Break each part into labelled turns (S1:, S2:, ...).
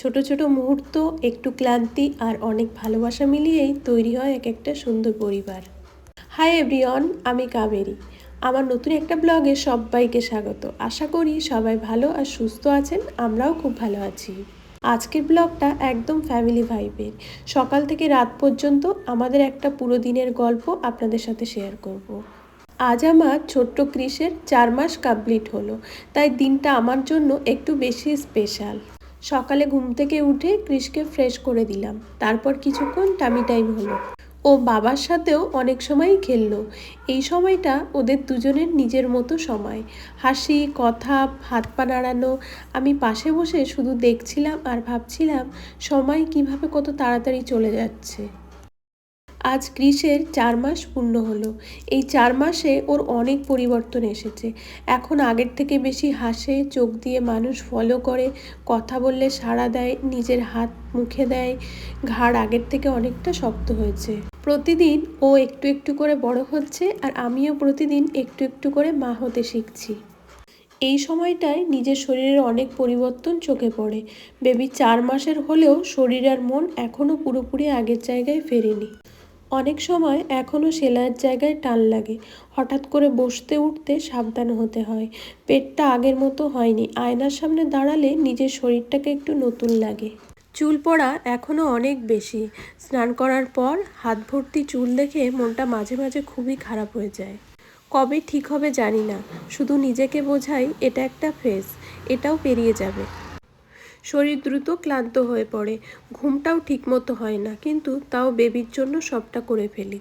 S1: ছোট ছোট মুহূর্ত, একটু ক্লান্তি আর অনেক ভালোবাসা মিলিয়েই তৈরি হয় এক একটা সুন্দর পরিবার। হাই এভরিওয়ান আমি কাবেরী। আমার নতুন একটা ব্লগে সবাইকে স্বাগত। আশা করি সবাই ভালো আর সুস্থ আছেন, আমরাও খুব ভালো আছি। আজকের ব্লগটা একদম ফ্যামিলি ভাইবের সকাল থেকে রাত পর্যন্ত আমাদের একটা পুরো দিনের গল্প আপনাদের সাথে শেয়ার করব। আজ আমার ছোট্ট ক্রিসের চার মাস কমপ্লিট হলো, তাই দিনটা আমার জন্য একটু বেশি স্পেশাল সকালে ঘুম থেকে উঠে কৃষকে ফ্রেশ করে দিলাম। তারপর কিছুক্ষণ টামি টাইম হলো। ও বাবার সাথেও অনেক সময়ই খেললো। এই সময়টা ওদের দুজনের নিজের মতো সময়। হাসি, কথা, হাত পা নাড়ানো, আমি পাশে বসে শুধু দেখছিলাম আর ভাবছিলাম, সময় কীভাবে কত তাড়াতাড়ি চলে যাচ্ছে। আজ ক্রিসের চার মাস পূর্ণ হলো। এই চার মাসে ওর অনেক পরিবর্তন এসেছে। এখন আগের থেকে বেশি হাসে, চোখ দিয়ে মানুষ ফলো করে, কথা বললে সাড়া দেয়, নিজের হাত মুখে দেয়। ঘাড় আগের থেকে অনেকটা শক্ত হয়েছে। প্রতিদিন ও একটু একটু করে বড় হচ্ছে আর আমিও প্রতিদিন একটু একটু করে মা হতে শিখছি। এই সময়টায় নিজের শরীরের অনেক পরিবর্তন চোখে পড়ে। বেবি চার মাসের হলেও শরীর আর মন এখনও পুরোপুরি আগের জায়গায় ফেরেনি। অনেক সময় এখনও সেলাইয়ের জায়গায় টান লাগে। হঠাৎ করে বসতে উঠতে সাবধান হতে হয়। পেটটা আগের মতো হয়নি। আয়নার সামনে দাঁড়ালে নিজের শরীরটাকে একটু নতুন লাগে। চুল পড়া এখনও অনেক বেশি। স্নান করার পর হাত ভর্তি চুল দেখে মনটা মাঝে মাঝে খুবই খারাপ হয়ে যায়। কবে ঠিক হবে জানি না। শুধু নিজেকে বোঝাই এটা একটা ফেজ। এটাও পেরিয়ে যাবে। শরীর দ্রুত ক্লান্ত হয়ে পড়ে। ঘুমটাও ঠিকমতো হয় না, কিন্তু তাও বেবির জন্য সবটা করে ফেলি।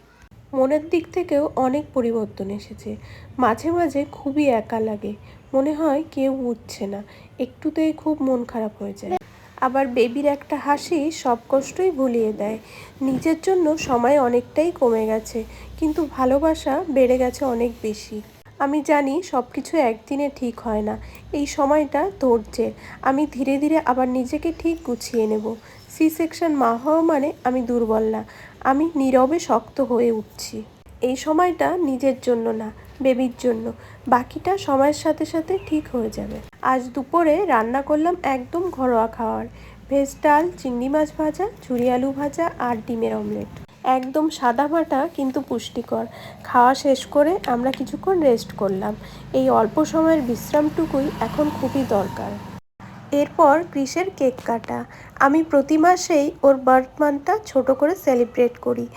S1: মনের দিক থেকেও অনেক পরিবর্তন এসেছে। মাঝে মাঝে খুবই একা লাগে। মনে হয় কেউ বুঝছে না। একটুতেই খুব মন খারাপ হয়ে যায়। আবার বেবির একটা হাসি সব কষ্টই ভুলিয়ে দেয়। নিজের জন্য সময় অনেকটাই কমে গেছে, কিন্তু ভালোবাসা বেড়ে গেছে অনেক বেশি। আমি জানি সব কিছু একদিনে ঠিক হয় না। এই সময়টা ধৈর্যের। আমি ধীরে ধীরে আবার নিজেকে ঠিক গুছিয়ে নেব। সি সেকশন মা হওয়া মানে আমি দুর্বল না। আমি নীরবে শক্ত হয়ে উঠছি। এই সময়টা নিজের জন্য না বেবির জন্য। বাকিটা সময়ের সাথে সাথে ঠিক হয়ে যাবে। আজ দুপুরে রান্না করলাম একদম ঘরোয়া খাওয়ার। ভেজ ডাল, চিংড়ি মাছ ভাজা, ঝুরি আলু ভাজা আর ডিমের অমলেট। একদম সাদা মাটা কিন্তু পুষ্টিকর। খাওয়া শেষ করে আমরা কিছুক্ষণ রেস্ট করলাম। এই অল্প সময়ের বিশ্রামটুকুই এখন খুবই দরকার। এরপর ক্রিসের কেক কাটা। আমি প্রতি মাসেই ওর বার্থ মান্থটা ছোটো করে সেলিব্রেট করি।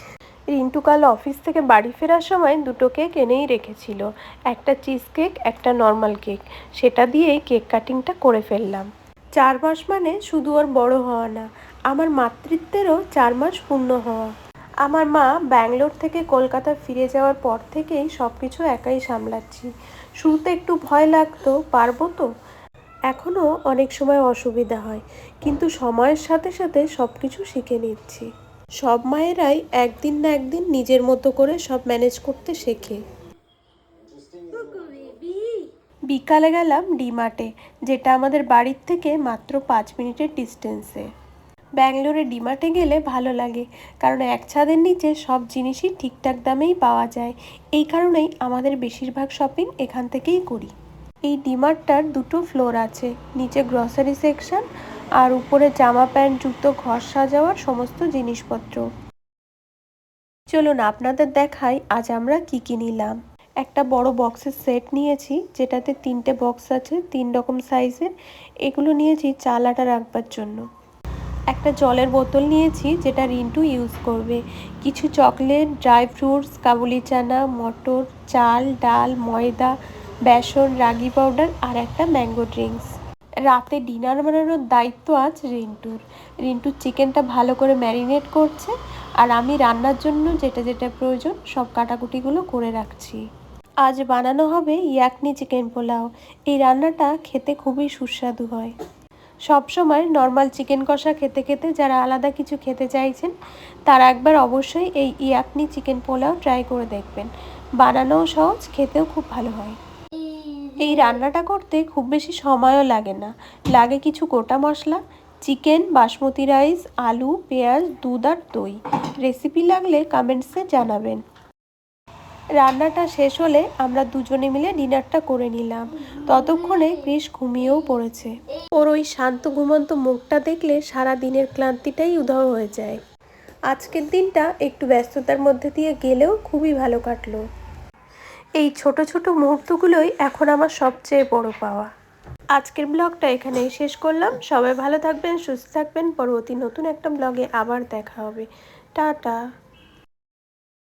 S1: রিন্টু কাল অফিস থেকে বাড়ি ফেরার সময় দুটো কেক এনেই রেখেছিল। একটা চিজ কেক একটা নর্মাল কেক সেটা দিয়েই কেক কাটিংটা করে ফেললাম। চার মাস মানে শুধু ওর বড় হওয়া না, আমার মাতৃত্বেরও চার মাস পূর্ণ হওয়া। আমার মা ব্যাঙ্গালোর থেকে কলকাতা ফিরে যাওয়ার পর থেকেই সব কিছু একাই সামলাচ্ছি। শুরুতে একটু ভয় লাগতো, পারব তো? এখনও অনেক সময় অসুবিধা হয়, কিন্তু সময়ের সাথে সাথে সব কিছু শিখে নিচ্ছি। সব মায়েরাই একদিন না একদিন নিজের মতো করে সব ম্যানেজ করতে শেখে। বিকালে গেলাম ডিমার্টে, যেটা আমাদের বাড়ির থেকে মাত্র পাঁচ মিনিটের ডিস্টেন্সে। ব্যাঙ্গালোরে ডিমার্টে গেলে ভালো লাগে। কারণ এক ছাদের নিচে সব জিনিসই ঠিকঠাক দামেই পাওয়া যায়। এই কারণেই আমাদের বেশিরভাগ শপিং এখান থেকেই করি। এই ডিমার্টটার দুটো ফ্লোর আছে। নিচে গ্রসারি সেকশন আর উপরে জামা প্যান্ট, জুতো, ঘর সাজাওয়ার সমস্ত জিনিসপত্র। চলুন আপনাদের দেখাই আজ আমরা কি কি নিলাম। একটা বড় বক্সের সেট নিয়েছি, যেটাতে তিনটে বক্স আছে, তিন রকম সাইজের এগুলো নিয়েছি চাল আটা রাখবার জন্য। একটা জলের বোতল নিয়েছি, যেটা রিন্টু ইউজ করবে। কিছু চকলেট ড্রাই ফ্রুটস কাবুলি চানা, মটর, চাল, ডাল, ময়দা, বেসন, রাগি পাউডার আর একটা ম্যাঙ্গো ড্রিঙ্কস রাতে ডিনার বানানোর দায়িত্ব আজ রিন্টুর। রিন্টুর চিকেনটা ভালো করে ম্যারিনেট করছে আর আমি রান্নার জন্য যেটা যেটা প্রয়োজন সব কাটাকুটিগুলো করে রাখছি। আজ বানানো হবে ইয়াকনি চিকেন পোলাও। এই রান্নাটা খেতে খুবই সুস্বাদু হয়। সবসময় নর্মাল চিকেন কষা খেতে খেতে যারা আলাদা কিছু খেতে চাইছেন, তারা একবার অবশ্যই এই ইয়াকনি চিকেন পোলাও ট্রাই করে দেখবেন। বানানোও সহজ, খেতেও খুব ভালো হয়। এই রান্নাটা করতে খুব বেশি সময়ও লাগে না। লাগে কিছু গোটা মশলা চিকেন বাসমতি রাইস আলু, পেঁয়াজ, দুধ আর দই। রেসিপি লাগলে কমেন্টসে জানাবেন। রান্নাটা শেষ হলে আমরা দুজনে মিলে ডিনারটা করে নিলাম। ততক্ষণে কৃষ ঘুমিয়েও পড়েছে। ওর ওই শান্ত, ঘুমন্ত মুখটা দেখলে সারা দিনের ক্লান্তিটাই উধাও হয়ে যায়। আজকের দিনটা একটু ব্যস্ততার মধ্যে দিয়ে গেলেও খুবই ভালো কাটলো। এই ছোট ছোট মুহূর্তগুলোই এখন আমার সবচেয়ে বড় পাওয়া। আজকের ব্লগটা এখানেই শেষ করলাম। সবাই ভালো থাকবেন, সুস্থ থাকবেন। পরবর্তী নতুন একটা ব্লগে আবার দেখা হবে। টাটা।